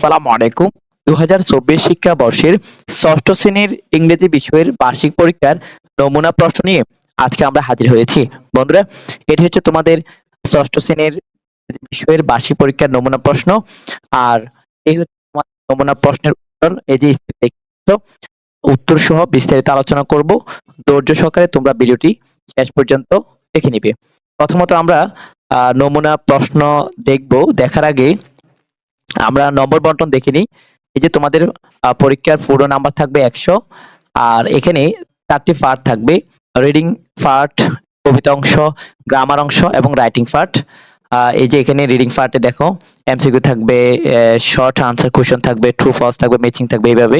আসসালামু আলাইকুম। দু হাজার চব্বিশ শিক্ষাবর্ষের ষষ্ঠ শ্রেণির ইংরেজি বিষয়ের বার্ষিক পরীক্ষার নমুনা প্রশ্ন নিয়ে আজকে আমরা হাজির হয়েছি। বন্ধুরা, এটি হচ্ছে তোমাদের ষষ্ঠ শ্রেণির বিষয়ের বার্ষিক পরীক্ষার নমুনা প্রশ্ন। আর এই হচ্ছে তোমাদের নমুনা প্রশ্নের উত্তর। এই যে উত্তর সহ বিস্তারিত আলোচনা করব। ধৈর্য সহকারে তোমরা ভিডিওটি শেষ পর্যন্ত দেখে নিবে। প্রথমত আমরা নমুনা প্রশ্ন দেখব। দেখার আগে আমরা নম্বর বন্টন দেখে নিই এই যে তোমাদের পরীক্ষার পুরো নাম্বার থাকবে একশো, আর এখানে চারটি পার্ট থাকবে। রিডিং পার্ট কবিতা অংশ, গ্রামার অংশ এবং রাইটিং পার্ট এই যে এখানে রিডিং পার্টে দেখো, এমসিকিউ থাকবে শর্ট আনসার কোশ্চেন থাকবে, ট্রু, ফলস থাকবে, ম্যাচিং থাকবে, এইভাবে।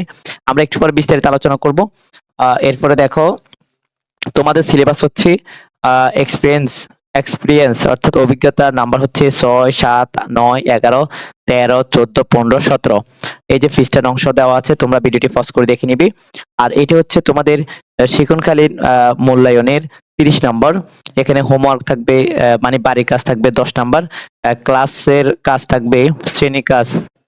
আমরা একটু পরে বিস্তারিত আলোচনা করব। এরপরে দেখো, তোমাদের সিলেবাস হচ্ছে এক্সপিরিয়েন্স এক্সপিরিয়েন্স অর্থাৎ অভিজ্ঞতা নাম্বার হচ্ছে ছয়, সাত, নয়, এগারো, তেরো, চোদ্দ, পনেরো, সতেরো। এই যে ফিস্টার অংশ দেওয়া আছে, তোমরা ভিডিওটি পজ করে দেখে নিবি। আর এটি হচ্ছে তোমাদের শিক্ষণকালীন মূল্যায়নের তিরিশ নম্বর এখানে হোমওয়ার্ক থাকবে মানে বাড়ির কাজ থাকবে দশ নাম্বার ক্লাসের কাজ থাকবে শ্রেণি কাজ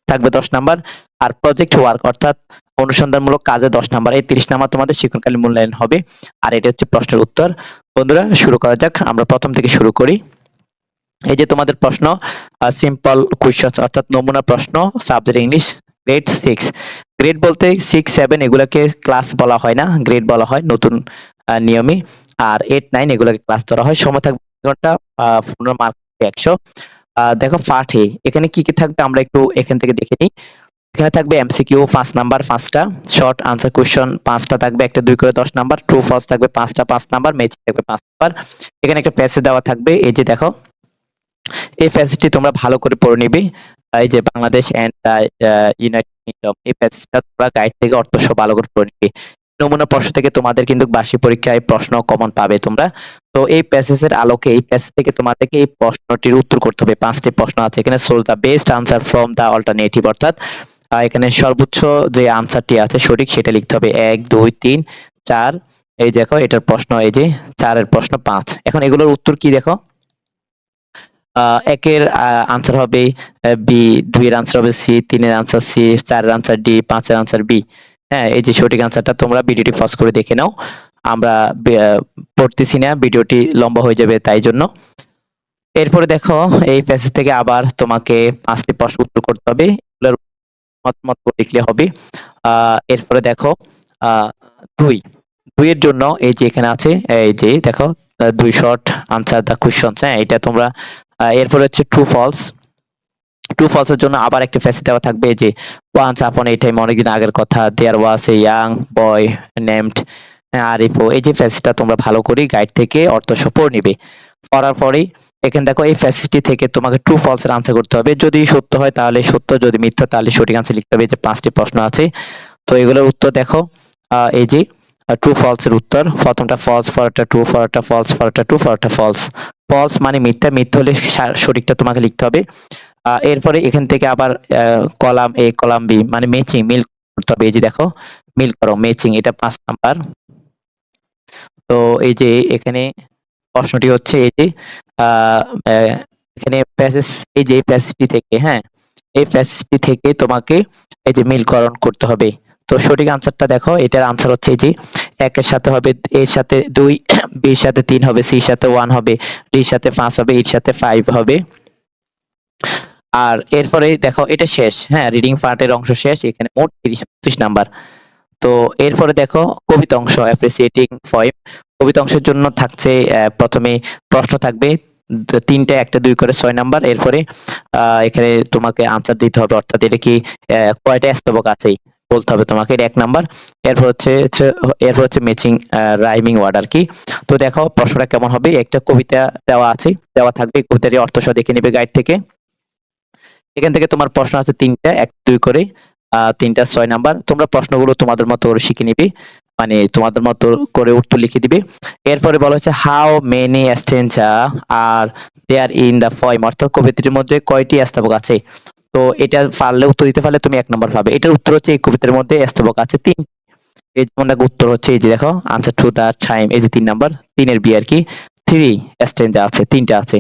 থাকবে দশ নাম্বার আর প্রজেক্ট ওয়ার্ক অর্থাৎ অনুসন্ধানমূলক কাজে দশ নাম্বার এই তিরিশ নাম্বার তোমাদের শিক্ষণকালীন মূল্যায়ন হবে। আর এটা হচ্ছে প্রশ্নের উত্তর। বন্ধুরা, শুরু করা যাক। আমরা প্রথম থেকে শুরু করি। এই যে তোমাদের প্রশ্ন সিম্পল কোয়েশ্চন অর্থাৎ নমুনা প্রশ্ন subject English grade six grade বলতে সিক্স সেভেন এগুলোকে ক্লাস বলা হয় না গ্রেড বলা হয় নতুন নিয়মে। আর এইট নাইন এগুলোকে ক্লাস ধরা হয়। সময় থাকবে ঘণ্টা পনেরো, মার্ক একশো। দেখো এ এখানে কি কি থাকবে আমরা একটু এখান থেকে দেখে নিই। এখানে থাকবে এমসিকিউ পাঁচ নাম্বার পাঁচটা শর্ট আনসার কোশ্চেন পাঁচটা থাকবে, একটা দুই করে দশ নাম্বার ট্রু ফলস থাকবে, পাঁচটা পাঁচ নাম্বার ম্যাচ থাকবে পাঁচ নাম্বার এখানে একটা প্যাসেজ দেওয়া থাকবে, এই যে দেখো, এই প্যাসেজটি তোমরা ভালো করে পড়ে নিবে। এই যে বাংলাদেশ এন্ড ইউনাইটেড কিংডম এই প্যাসেজটা তোমরা গাইড থেকে অর্থ সহ ভালো করে পড়ে নিবে। নমুনা প্রশ্ন থেকে তোমাদের কিন্তু বার্ষিক পরীক্ষায় প্রশ্ন কমন পাবে তোমরা। তো এই প্যাসেজের আলোকে, এই প্যাসেজ থেকে তোমাদেরকে এই প্রশ্নটির উত্তর করতে হবে। পাঁচটি প্রশ্ন আছে এখানে। Solve the best answer from the alternative অর্থাৎ এখানে সর্বোচ্চ যে আনসারটি আছে সঠিক সেটা লিখতে হবে এক, দুই, তিন, চার। এই দেখো, এটার প্রশ্ন এই যে চারের প্রশ্ন পাঁচ। এখন এগুলোর উত্তর কি দেখো? একের আনসার হবে বি, দুইয়ের আনসার হবে সি, তিনের আনসার সি, চারের আনসার ডি, পাঁচের আনসার বি। হ্যাঁ এই যে সঠিক আনসারটা তোমরা ভিডিওটি পজ করে দেখে নাও। আমরা পড়তেছি না, ভিডিওটি লম্বা হয়ে যাবে তাই জন্য। এরপরে দেখো, এই প্যাসেজ থেকে আবার তোমাকে পাঁচটি প্রশ্ন উত্তর করতে হবে। এগুলোর মত মত করে লিখলে হবে। এরপরে দেখো দুই। দুইয়ের জন্য এই যে এখানে আছে, এই যে দেখো দুই শর্ট আনসার দা কোশ্চেন হ্যাঁ এটা তোমরা এরপরে হচ্ছে ট্রু ফলস ট্রু ফলস এর জন্য আবার একটা ফেসে দেওয়া থাকবে যে ওয়ান্স আপন এই টাইম অনেকদিন আগের কথা দেয়ার ওয়াজ এ ইয়াং বয় নেমড আরিফো। এই যে ফেসটা তোমরা ভালো করে গাইড থেকে অর্থ সহ নিবে। পড়ার পরেই এখানে দেখো, এই ফ্যাসিলিটি থেকে তোমাকে ট্রু ফলস এর আনসার করতে হবে। যদি সত্য হয়, তাহলে সত্য, যদি মিথ্যা, তাহলে সঠিক আনসার লিখতে হবে। যে পাঁচটি প্রশ্ন আছে। তো এগুলোর উত্তর দেখো। এই যে ট্রু ফলস এর উত্তর। প্রথমটা ফলস পরেরটা ট্রু পরেরটা ফলস পরেরটা ট্রু পরেরটা ফলস ফলস মানে মিথ্যা মিথ্যা হলে সঠিকটা তোমাকে লিখতে হবে। এরপরে এখান থেকে আবার কলাম এ কলাম বি মানে ম্যাচিং মিল করতে হবে। এই যে দেখো, মিল করো ম্যাচিং এটা পাঁচ নাম্বার। তো এই যে, এখানে প্রশ্নটি হচ্ছে এই যে এখানে প্যাসেজ এই যে প্যাসেজটি থেকে হ্যাঁ এই প্যাসেজটি থেকে তোমাকে এই যে মিলকরণ করতে হবে। তো সঠিক আনসারটা দেখো, এটার আনসার হচ্ছে এই যে একের সাথে হবে, এর সাথে দুই বির সাথে তিন হবে সির সাথে ওয়ান হবে ডির সাথে পাঁচ হবে এর সাথে ফাইভ হবে। আর এরপরে দেখো, এটা শেষ হ্যাঁ রিডিং পার্টের অংশ শেষ, এখানে মোট তিরিশ নাম্বার তো এরপরে দেখো, কবিতা অংশ অ্যাপ্রিসিয়েটিং পয়েম কবিতা অংশের জন্য থাকছে প্রথমে প্রশ্ন থাকবে তিনটে, একটা, দুই করে ছয় নাম্বার, এরপরে এখানে তোমাকে আনসার দিতে হবে, অর্থাৎ এটা কি কয়টা স্তবক আছে বলতে হবে তোমাকে এক নাম্বার। এরপর হচ্ছে এরপর হচ্ছে ম্যাচিং রাইমিং ওয়ার্ড আর কি? তো দেখো, প্রশ্নটা কেমন হবে? একটা কবিতা দেওয়া আছে, দেওয়া থাকবে, কবিতার অর্থ সহ দেখে নেবে গাইড থেকে। এখান থেকে তোমার প্রশ্ন আছে তিনটা, এক, দুই করে তিনটা, ছয় নাম্বার। তোমরা প্রশ্নগুলো তোমাদের মতো করে শিখে নিবে। মানে তোমাদের মতো করে উত্তর লিখে দিবে। এরপরে বলা হচ্ছে how many stanza are there in the poem অর্থাৎ কবিতাটির মধ্যে কয়টি স্তবক আছে? তো এটা পারলে উত্তর দিতে পারলে তুমি এক নম্বর পাবে। এটার উত্তর হচ্ছে এই কবিতার মধ্যে স্তবক আছে তিন এই যেমন উত্তর হচ্ছে এই যে দেখো আনসার টু দা টাইম এই যে তিন নাম্বার, তিনের বি আর কি। থ্রি স্টেঞ্জা আছে, তিনটা আছে।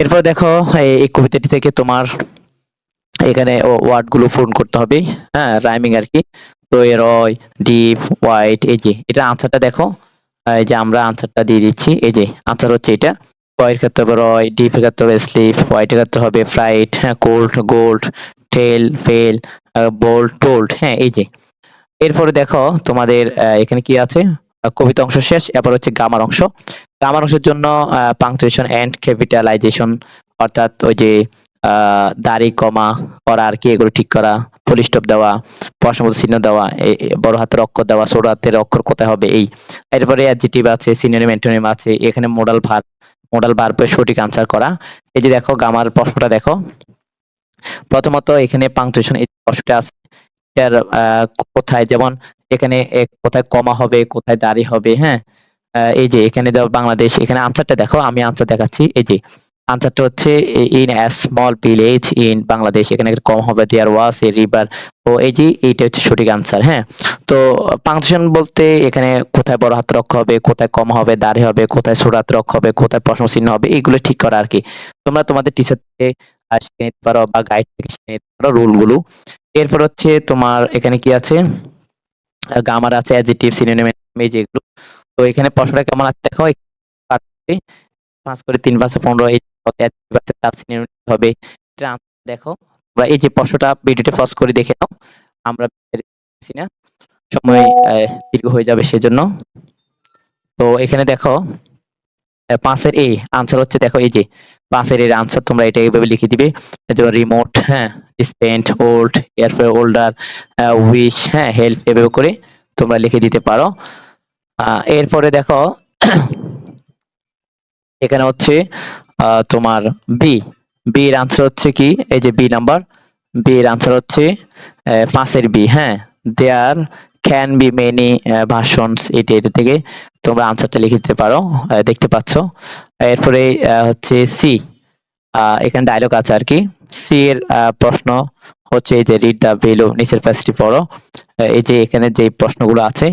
এরপর দেখো, এই কবিতাটি থেকে তোমার এখানে ওয়ার্ডগুলো পূরণ করতে হবে। হ্যাঁ রাইমিং আর কি। তো এর রয় ডিপ হোয়াইট এই যে, এটা আনসারটা দেখো। এই যে আমরা আনসারটা দিয়ে দিচ্ছি। এই যে আনসার হচ্ছে এটা। কয়ের ক্ষেত্রে হবে রয় ডিপ এর ক্ষেত্রে হবে স্লিপ হোয়াইটের ক্ষেত্রে হবে fright cold gold tell fell bold told হ্যাঁ এই যে। এরপরে দেখো তোমাদের এখানে কি আছে? কবিতা অংশ শেষ, এরপর হচ্ছে গামার অংশ। গামার অংশের জন্য পাংচুয়েশন এন্ড ক্যাপিটালাইজেশন অর্থাৎ ওই যে দাড়ি কমা করা আর কি, এগুলো ঠিক করা। ফুল স্টপ দেওয়া প্রশ্নবোধক চিহ্ন দেওয়া, এ- এ- বড় হাতের অক্ষর দেওয়া, ছোট হাতের অক্ষর কোথায় হবে, এই। এরপরে অ্যাডজেক্টিভ আছে সিনোনিম অ্যান্টোনিম আছে, এখানে মোডাল ভার মোডাল ভার্বের সঠিক আনসার করা। এই যে দেখো গামার প্রশ্নটা দেখো। প্রথমত এখানে পাংচুয়েশন এই প্রশ্নটা আছে, এটার কোথায় যেমন এখানে কোথায় কমা হবে, কোথায় দাঁড়ি হবে হ্যাঁ? এই যে এখানে বাংলাদেশ, এখানে আনসারটা দেখো, আমি আনসার দেখাচ্ছি, এই যে আনসারটা হচ্ছে in a small village in Bangladesh এখানে কম হবে দেয়ার ওয়াজ এ রিভার ও এই যে এইটা হচ্ছে সঠিক আনসার হ্যাঁ? তো পাংচুয়েশন বলতে এখানে কোথায় বড় হাত অক্ষর হবে, কোথায় কম হবে, দাঁড়ি হবে, কোথায় ছোট হাত অক্ষর হবে, কোথায় প্রশ্ন চিহ্ন হবে এইগুলো ঠিক করা আর কি। তোমরা তোমাদের টিচার থেকে শিখে নিতে পারো বা গাইড থেকে শিখে নিতে পারো রুলগুলো এরপর হচ্ছে তোমার এখানে কি আছে? গামার আছে অ্যাডজেক্টিভ সিনোনিম এই যেগুলো তো এখানে প্রশ্নটা কেমন আছে? দেখো পাঁচ করে তিন পাঁচে পনেরো, এই হবে। দেখো, তোমরা এই যে প্রশ্নটা ভিডিওতে পজ করে দেখে নাও। আমরা না। সময় দীর্ঘ হয়ে যাবে সেজন্য। তো এখানে দেখো পাঁচের এ আনসার হচ্ছে, দেখো এই যে পাঁচের এর আনসার তোমরা এটা এইভাবে লিখে দিবে। যেমন রিমোট হ্যাঁ স্পেন্ট ওল্ড এরপরে ওল্ডার উইশ হ্যাঁ হেল্প এভাবে করে তোমরা লিখে দিতে পারো। এরপরে দেখো, এখানে হচ্ছে তোমার বি বি এর আনসার হচ্ছে কি? এই যে বি নাম্বার বি এর আনসার হচ্ছে পাঁচের বি হ্যাঁ? There can be many versions এটা এটা থেকে তোমরা আনসারটা লিখে দিতে পারো দেখতে পাচ্ছ। এরপরে হচ্ছে সি এখানে ডায়লগ আছে আর কি। সি এর প্রশ্ন হচ্ছে এই যে রিড দ্য বেলো নিচের প্যাসটি পড়ো। এই যে এখানে যে প্রশ্নগুলো আছে,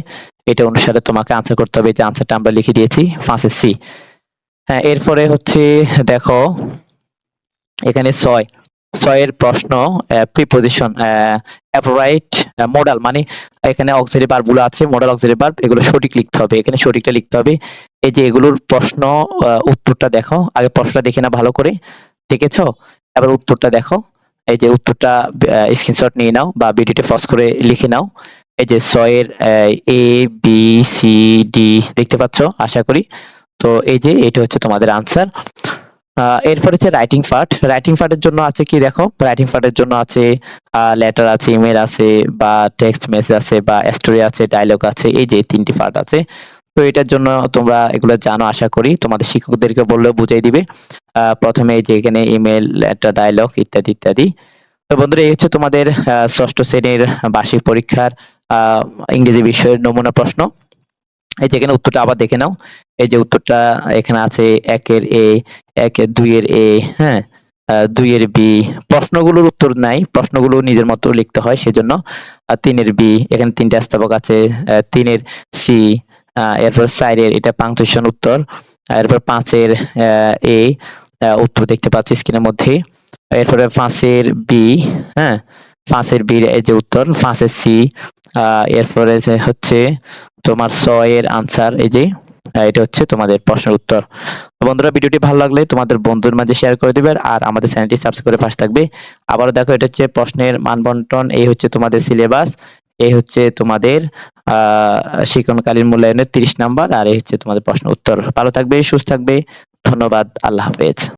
এটা অনুসারে তোমাকে আনসার করতে হবে। যে আনসারটা আমরা লিখে দিয়েছি, পাঁচের সি হ্যাঁ এরপরে হচ্ছে দেখো, এখানে ছয়। ছয়ের প্রশ্ন প্রিপোজিশন অ্যাপরাইট মডাল মানে এখানে অক্সিলারি ভার্বগুলো আছে মডাল অক্সিলারি ভার্ব এগুলো সঠিক লিখতে হবে। এখানে সঠিকটা লিখতে হবে। এই যে এগুলোর প্রশ্ন উত্তরটা দেখো। আগে প্রশ্নটা দেখে না ভালো করে। দেখেছ? এবার উত্তরটা দেখো। এই যে উত্তরটা স্ক্রিনশট নিয়ে নাও বা ভিডিওতে পজ করে লিখে নাও। এই যে ছয়ের এ বি সি ডি দেখতে পাচ্ছ? আশা করি তো এই যে এটা হচ্ছে তোমাদের আনসার এরপর হচ্ছে রাইটিং পার্ট রাইটিং পার্টের জন্য আছে কি দেখো? রাইটিং পার্টের জন্য আছে লেটার আছে ইমেল আছে, বা টেক্সট মেসেজ আছে, বা স্টোরি আছে ডায়লগ আছে, এই যে তিনটি পার্ট আছে। তো এটার জন্য তোমরা এগুলো জানো, আশা করি। তোমাদের শিক্ষকদেরকে বললেও বুঝাই দিবে। প্রথমে যে এখানে ইমেল লেটার ডায়লগ ইত্যাদি ইত্যাদি। তো বন্ধুরা, এই হচ্ছে তোমাদের ষষ্ঠ শ্রেণির বার্ষিক পরীক্ষার ইংরেজি বিষয়ের নমুনা প্রশ্ন। এই যে এখানে উত্তরটা আবার দেখে নাও। এই যে উত্তরটা এখানে আছে একের এ, একের দুইয়ের এ হ্যাঁ? দুইয়ের বি। প্রশ্নগুলোর উত্তর নাই, প্রশ্নগুলো নিজের মতো লিখতে হয়, সেজন্য তিনের বি। এখানে তিনটে স্থাপক আছে তিনের সি এরপর চারের, এটা পাংচুয়েশন উত্তর। এরপর পাঁচের এ উত্তর দেখতে পাচ্ছি স্ক্রিনের মধ্যে। এরপরে পাঁচের বি হ্যাঁ? পাঁচের বি এই যে উত্তর, পাঁচের সি এরপরে হচ্ছে তোমার ছয়ের আনসার এই যে এটা হচ্ছে তোমাদের প্রশ্নের উত্তর। বন্ধুরা, ভিডিওটি ভালো লাগলে তোমাদের বন্ধুর মাঝে শেয়ার করে দেবে আর আমাদের চ্যানেলটি সাবস্ক্রাইব করে পাশে থাকবে। আবারও দেখো, এটা হচ্ছে প্রশ্নের মানবন্টন এই হচ্ছে তোমাদের সিলেবাস এই হচ্ছে তোমাদের শিক্ষণকালীন মূল্যায়নের তিরিশ নাম্বার, আর এই হচ্ছে তোমাদের প্রশ্ন উত্তর। ভালো থাকবে, সুস্থ থাকবে, ধন্যবাদ, আল্লাহ হাফেজ।